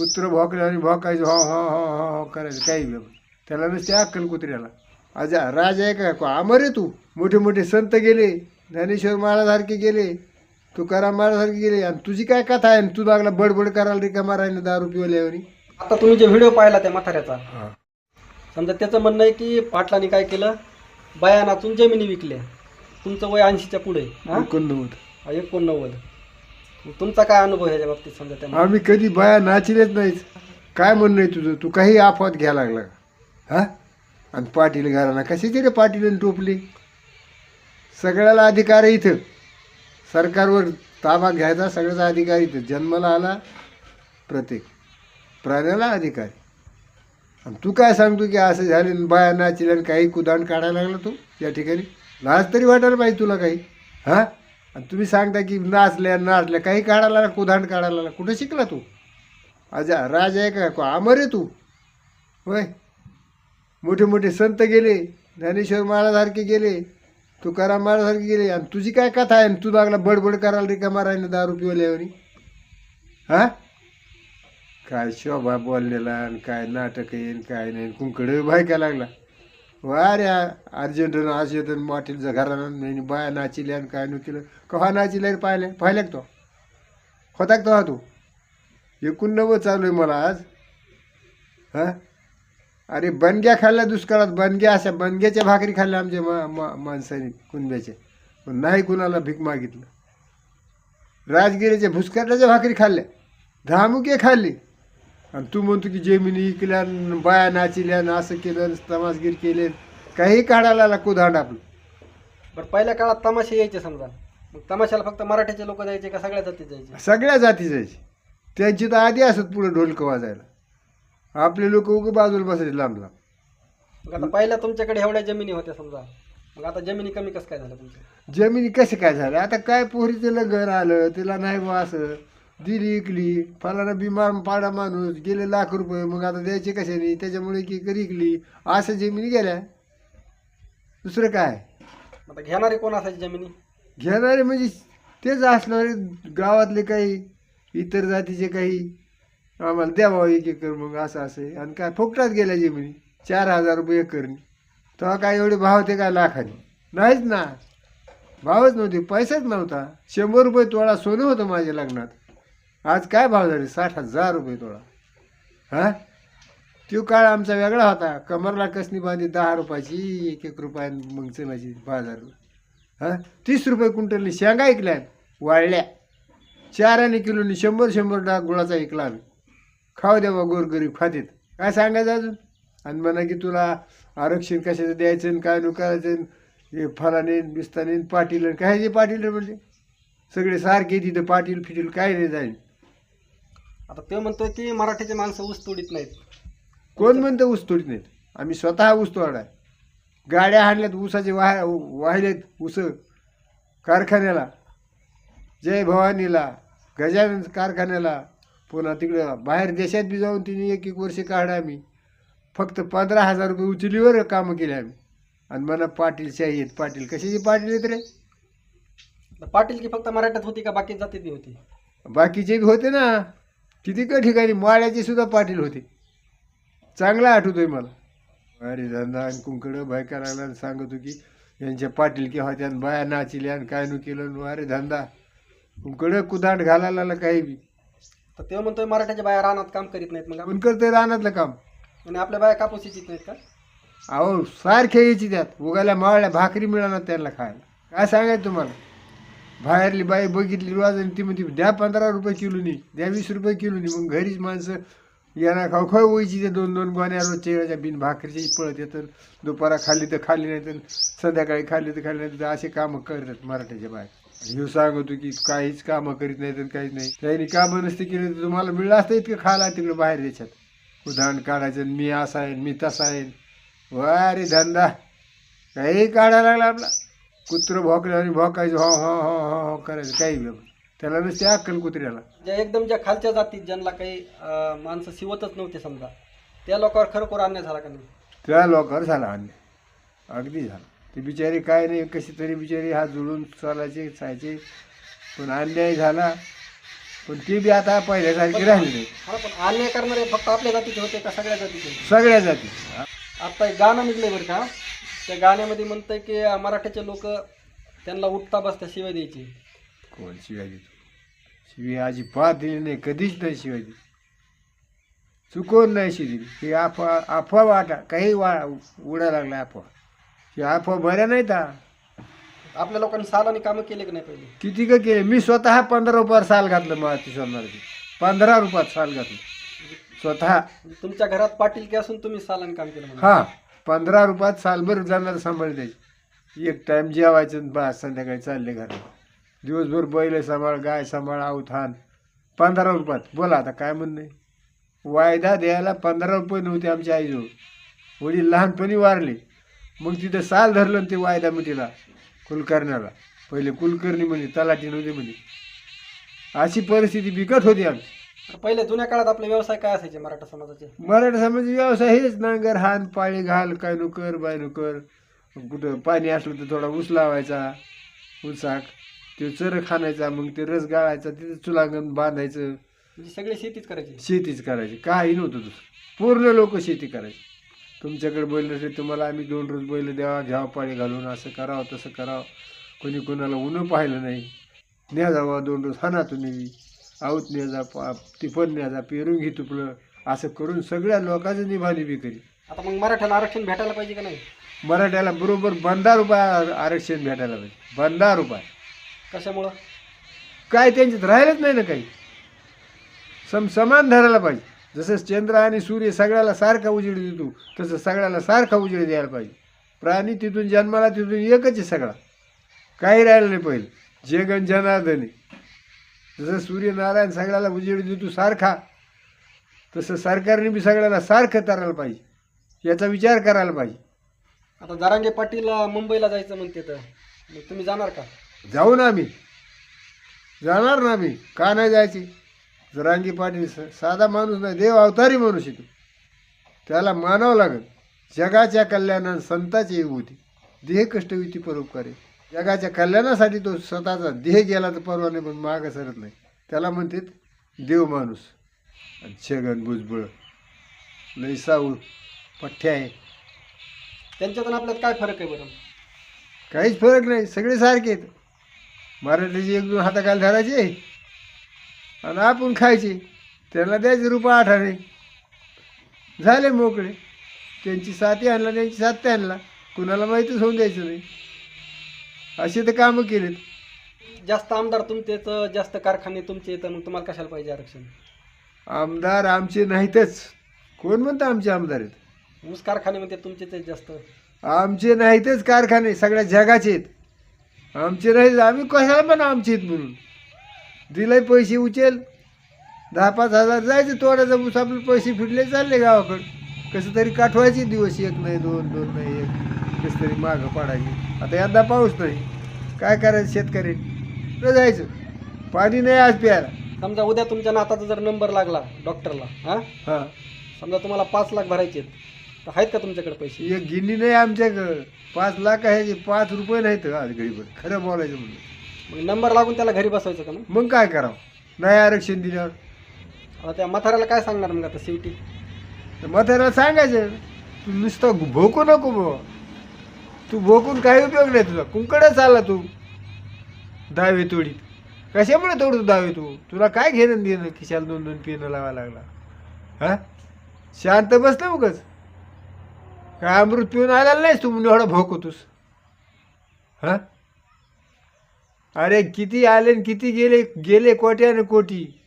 कुत्रं भोकलं आणि भोकायचं हो हो हो हो हो करायचं काही बी. त्याला नसते अक्कल कुत्र्याला. अजा राजा आहे का? को- अमर आहे तू. मोठे मोठे संत गेले ज्ञानेश्वर महाराजासारखे गेले तुकाराम महाराजासारखे गेले. आणि तुझी काय कथा आहे? तू लागला बडबड करायला रिकामा राहिला दारू पिवल्यावरी आता तुम्ही जे व्हिडिओ पाहिला त्या म्हाताऱ्याचा समजा त्याचं म्हणणं आहे की पाटलांनी काय केलं? बाया नाचून जमिनी विकल्या. तुमचं वय ऐंशीच्या पुढे? एकोणनव्वद. एकोणनव्वद. तुमचा काय अनुभव ह्याच्या बाबतीत समजा त्या आम्ही कधी बाया नाचिलेच नाहीच काय म्हणणं आहे तुझं? तू काही आफत घ्या लागला. का हा? आणि पाटील घराना कशाची रे पाटील टोपली? सगळ्याला अधिकार आहे इथं. सरकारवर ताबा घ्यायचा सगळ्याचा अधिकार इथं. जन्माला आला प्रत्येक. प्राण्याला अधिकार. आहे. आणि तू काय सांगतो की असं झाले न बाया नाचिले आणि काही कुदाण काढायला लागला तू या ठिकाणी? लाज तरी वाटायला पाहिजे तुला काही. हां? आणि तुम्ही सांगता की नाचल्या नाचल्या काही काढायला लागला, कुदाण काढायला लागला. कुठं शिकला तू? अजा राजा आहे का? को- अमर आहे तू? होय? मोठे मोठे संत गेले ज्ञानेश्वर महाराजासारखे गेले तुकाराम महाराजासारखे गेले. आणि तुझी काय कथा आहे? आणि तू लागला बडबड करायला रिकामा राहिला दारू पिवल्यावरी हा? काय शोभा बोललेला आणि काय नाटक येईन काय नाही कुंकड भायका लागला. वा रे अर्जंटन अर्जंटन मॉटेलचं घरानं बाया नाचिल्या आणि काय न केलं कव्हा नाचिल्या पाहिले पाहिल्या तो? होता तो हा तू? एकोणनव्वद चालू आहे मला आज. हा? अरे बनग्या खाल्ल्या दुष्काळात बनग्या अशा बनग्याच्या भाकरी खाल्ल्या आमच्या मा मा माणसाने कुणब्याच्या. पण नाही कुणाला भीक मागितलं. राजगिरीच्या भुसकटल्याच्या भाकरी खाल्ल्या. धामुके खाल्ली. आणि तू म्हणतो की जमिनी इकल्या बाया नाचिल्या न असं केलं तमासगीर केले काही काढायला आला कुधांड आपलं. बरं पहिल्या काळात तमाशे यायचे समजा. मग तमाशाला फक्त मराठीचे लोक जायचे का सगळ्या जाती जायचे? सगळ्या जाती जायची. त्यांची तर आधी असत पुढे ढोलकं वाजायला. आपले लोक उगं बाजूला बसायचे लांब लांब. मग आता पहिल्या तुमच्याकडे एवढ्या जमिनी होत्या समजा. मग आता जमिनी कमी कसं काय झालं तुमच्या? जमिनी कसे काय झाले आता काय पोरीचं लग्न आलं तिला नाही बा असं. दिली इकली फलाना बिमार पाडा माणूस गेले लाख रुपये मग आता द्यायचे कशाने? त्याच्यामुळे की करी इकली. असं जमिनी गेल्या. दुसरं काय? आता घेणारे कोण असायची जमिनी? घेणारे म्हणजे तेच असणारे गावातले काही इतर जातीचे काही आम्हाला द्यावा एक एकर मग असं असं. आणि काय फुकटात गेल्या जमिनी. चार हजार रुपये एकरनी. तेव्हा काय एवढे भाव ते काय लाखाने? नाहीच ना. भावच नव्हते पैसाच नव्हता. शंभर रुपये तोळा सोनं होतं माझ्या लग्नात. आज काय भाव झाले? साठ हजार रुपये तोळा हां? तो काळ आमचा वेगळा होता. कमरला कसनी बांधी दहा रुपयाची एक एक रुपया मग चणाची बाजार. हां? तीस रुपये क्विंटलनी शेंगा ऐकल्या वाळल्या. चाराने किलोनी शंभर शंभर डाग गुळाचा ऐकला आम्ही. खाऊ द्यावा गोरगरीब खातीत. काय सांगायचं अजून? आणि म्हणा की तुला आरक्षण कशाचं द्यायचं आणि काय नको करायचं? हे फलाने बिस्ताने पाटील आणि काय जे पाटील म्हणजे? सगळे सारखे तिथं पाटील फिटील काय नाही जाईल आता ते म्हणतोय की मराठीचे माणसं ऊस तोडीत नाहीत. कोण म्हणतं ऊस तोडीत नाहीत? आम्ही स्वतः ऊस तोडाय. गाड्या हाणल्यात ऊसाचे वाह वाहिलेत ऊस कारखान्याला. जय भवानीला गजानन कारखान्याला. पुन्हा तिकडं बाहेर देशात बी जाऊन तिने एक एक वर्ष काढा आम्ही. फक्त पंधरा हजार रुपये उचलीवर कामं केली आम्ही. आणि मला पाटील शाही आहेत. पाटील कशाचे पाटील आहेत रे? पाटील की फक्त मराठ्यात होती का बाकी जातीत बी होती? बाकीचे बी होते ना. किती का ठिकाणी माळ्याचे सुद्धा पाटील होते. चांगला आठवतोय मला. अरे धंदा आणि कुंकडं लागला आणि सांगतो की यांच्या पाटील की होत्या आणि बाया नाचिल्या आणि काय नु केलं अरे धंदा. कुंकडं कुदांड घालायला काही बी. तर ते म्हणतोय मराठ्याच्या बाया रानात काम करीत नाहीत मग. कोण करते रानातलं काम? आणि आपल्या बाया कापूस शिचित नाहीत का? अहो सारखे यायची त्यात. उगाल्या मावळ्या भाकरी मिळाणार त्यांना खायला. काय सांगायचं तुम्हाला? बाहेरली बाई बघितली रोज आणि ती म्हणते द्या पंधरा रुपये किलोनी द्या वीस रुपये किलोनी मग घरीच माणसं यांना खाऊ खाऊ व्हायची ते दोन दोन गोण्या रोजच्या बिन भाकरीचे पळत येतात दुपारा खाल्ली तर खाल्ली नाही तर संध्याकाळी खाल्ली तर खाल्ली नाही तर असे कामं करतात मराठ्याच्या बाहेर. ह्यो सांगतो की काहीच कामं करीत नाही तर काहीच नाही. त्यांनी कामं नसते केले तर तुम्हाला मिळलं असतं इतकं खायला तिकडं बाहेर देशात. उदाहरण काढायचं मी असा आहे मी तसा आहे. वा रे धंदा. काही काढायला लागला आपला. कुत्रं भोकलं आणि भोकायचं हो हो हो हो हो करायचं काही बी. त्याला नसते अक्कल कुत्र्याला. ज्या एकदम ज्या खालच्या जातीत ज्यांना काही अं, माणसं शिवतच नव्हते समजा त्या लोकांवर खरोखर अन्याय झाला का नाही? त्या लोकांवर झाला अन्याय. अगदी झाला. ते बिचारे काय नाही कशी तरी बिचारे हात जुळून चालायचे चायचे पण अन्याय झाला. पण ते बी आता पहिल्यासारखे राहिले. नाही हा पण अन्याय करणारे फक्त आपल्या जातीचे होते का सगळ्या जातीचे? सगळ्या जाती. आता एक गाणं निघलंय बरं का? त्या गाण्यामध्ये म्हणतंय की मराठ्याचे लोक त्यांना उठता बसता शिवाय द्यायची. कोण शिवाय देतो? शिवी अजिबात दिली नाही कधीच नाही शिवाय दिली. चुकवून नाही शिवी दिली. ही अफवा अफवा वाटा काही वा उडा लागला अफवा ही अफवा बऱ्या नाहीत हा. आपल्या लोकांनी सालानी कामं केले की नाही पहिले? किती का केले? मी स्वतः पंधरा रुपयावर साल घातलं माती सोनारची पंधरा रुपयात साल घातलं. स्वतः. तुमच्या घरात पाटील की असून तुम्ही सालानी काम केलं म्हणून. हा. पंधरा रुपयात सालभर जाणार सांभाळ द्यायची एक टाईम जेवायचं बा संध्याकाळी चालले घरात दिवसभर बैल सांभाळ गाय सांभाळ अवथान पंधरा रुपयात. बोला आता काय म्हणणं? नाही वायदा द्यायला पंधरा रुपये नव्हते आमच्या आईजवळ. वडील लहानपणी वारले. मग तिथं साल धरलं ते वायदा मिटीला कुलकर्ण्याला पहिले कुलकर्णी म्हणे तलाठी नव्हते म्हणे. अशी परिस्थिती बिकट होती आमची. पहिले जुन्या काळात आपले व्यवसाय काय असायचे मराठा समाजाचे? मराठा समाज व्यवसाय हेच नांगर हान पाळी घाल काय कर बाय कर. कुठं पाणी असलं तर थोडा ऊस लावायचा ऊसाक. ते चर खाणायचा मग ते रस गाळायचा तिथे चुलांगण बांधायचं. म्हणजे सगळे शेतीच करायची? शेतीच करायची. काही नव्हतं दुसरं. पूर्ण लोक शेती करायची. तुमच्याकडे बैल नसेल तुम्हाला आम्ही दोन रोज बैल द्यावा घ्यावं पाळी घालून असं करावं तसं करावं. कोणी कोणाला ऊनं पाहिलं नाही. न्या जावा दोन रोज हाना तुम्ही आऊत जा पा न्या जा पेरून घे तुपलं असं करून सगळ्या लोकांचं निभाणी बी करी. आता मग मराठ्याला आरक्षण भेटायला पाहिजे का नाही? मराठ्याला बरोबर बंदा रुपये आरक्षण भेटायला पाहिजे. बंदा रुपये कशामुळं? काय त्यांच्यात राहिलंच नाही ना काही. सम समान धरायला पाहिजे. जसं चंद्र आणि सूर्य सगळ्याला सारखा उजेड देतो तसं सगळ्याला सारखा उजेड द्यायला पाहिजे. प्राणी तिथून जन्माला तिथून एकच आहे सगळा. काही राहिलं नाही पहिलं. जगन जनार्दने. जसं सूर्यनारायण सगळ्याला उजेड देतो सारखा तसं सरकारने बी सगळ्याला सारखं करायला पाहिजे. याचा विचार करायला पाहिजे. आता जरांगे पाटील मुंबईला जायचं म्हणते तर मग तुम्ही जाणार का? जाऊ ना आम्ही. जाणार ना आम्ही. का नाही जायची? जरांगी पाटील स- साधा माणूस नाही देव अवतारी माणूस आहे तो. त्याला मानावं लागेल. जगाच्या कल्याणात संताची होती. देह कष्टविती परोपकारी. जगाच्या कल्याणासाठी तो स्वतःचा देह गेला तर परवा नाही पण मागं सरत नाही. त्याला म्हणतात देव माणूस. आणि छगन भुजबळ. लई साऊळ पठ्ठ्या आहे. त्यांच्यात आणि आपल्यात काय फरक आहे बरं? काहीच फरक नाही. सगळे सारखे आहेत. मराठीचे एक दोन हाताखाली धरायचे आणि आपण खायचे. त्यांना द्यायचे रुपये आठाने. झाले मोकळे. त्यांची साथी आणला त्यांची साथ आणला. कुणाला माहितीच होऊन द्यायचं नाही. असे तर कामं केलेत. जास्त आमदार तुमचेच जास्त कारखाने तुमचे तर मग तुम्हाला कशाला पाहिजे आरक्षण? आमदार आमचे नाहीतच. कोण म्हणतं आमचे आमदार आहेत? ऊस कारखाने म्हणते तुमचेच आहेत जास्त. आमचे नाहीतच कारखाने सगळ्या जगाचे आहेत. आमचे नाहीत आम्ही कशाला पण आमचे आहेत म्हणून. दिले पैसे उचल. दहा पाच हजार जायचं तोडाचा ऊस आपले पैसे फिटले चालले गावाकडं. कसं तरी काठवायचे दिवस एक नाही दोन दोन नाही एक. कसं तरी मागं पाडायचे आता यंदा पाऊस नाही. काय करायचं शेतकरी? न जायचं? पाणी नाही आज प्यायला. समजा उद्या तुमच्या नाताचा जर नंबर लागला डॉक्टरला हा? हां. समजा तुम्हाला पाच लाख भरायचे आहेत तर आहेत का तुमच्याकडे पैसे? एक गिन्नी नाही आमच्याकडं. पाच लाख आहे पाच रुपये नाहीत. आज गरीब. खरं बोलायचं म्हणून मग नंबर लागून त्याला घरी बसवायचं का मग? मग काय करावं? नाही आरक्षण दिल्यावर. आता त्या म्हाताऱ्याला काय सांगणार मग आता शेवटी? तर म्हाताऱ्याला सांगायचं. तू नुसतं भोकू नको बाबा तू भोकून काही उपयोग नाही तुझा. कुंकडच आला तू. दहावी तोडीत. कशामुळे तोडतो दहावी तू? तुला काय घेणं देणं? खिशाला दोन दोन पिणं लावायला लागला. हा? शांत बसलं उगच. काय अमृत पिऊन आलेला नाहीस तू? म्हणून एवढा भोकतोस. हा? अरे किती आले आणि किती गेले? गेले कोट्याने कोटी.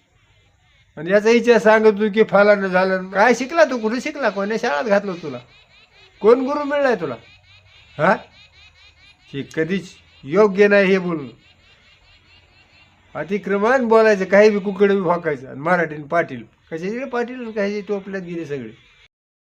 आणि याचा विचार सांगत तू की फलानं झालं. काय शिकला तू? कुठे शिकला? कोण्या शाळेत घातलं तुला? कोण गुरु मिळलाय तुला? हा? हे कधीच योग्य नाही हे बोलून. अतिक्रमण बोलायचं काही बी कुकडे बी फाकायचं. आणि मराठीने पाटील. कशाचे पाटील? काही टोपल्यात गेले सगळे?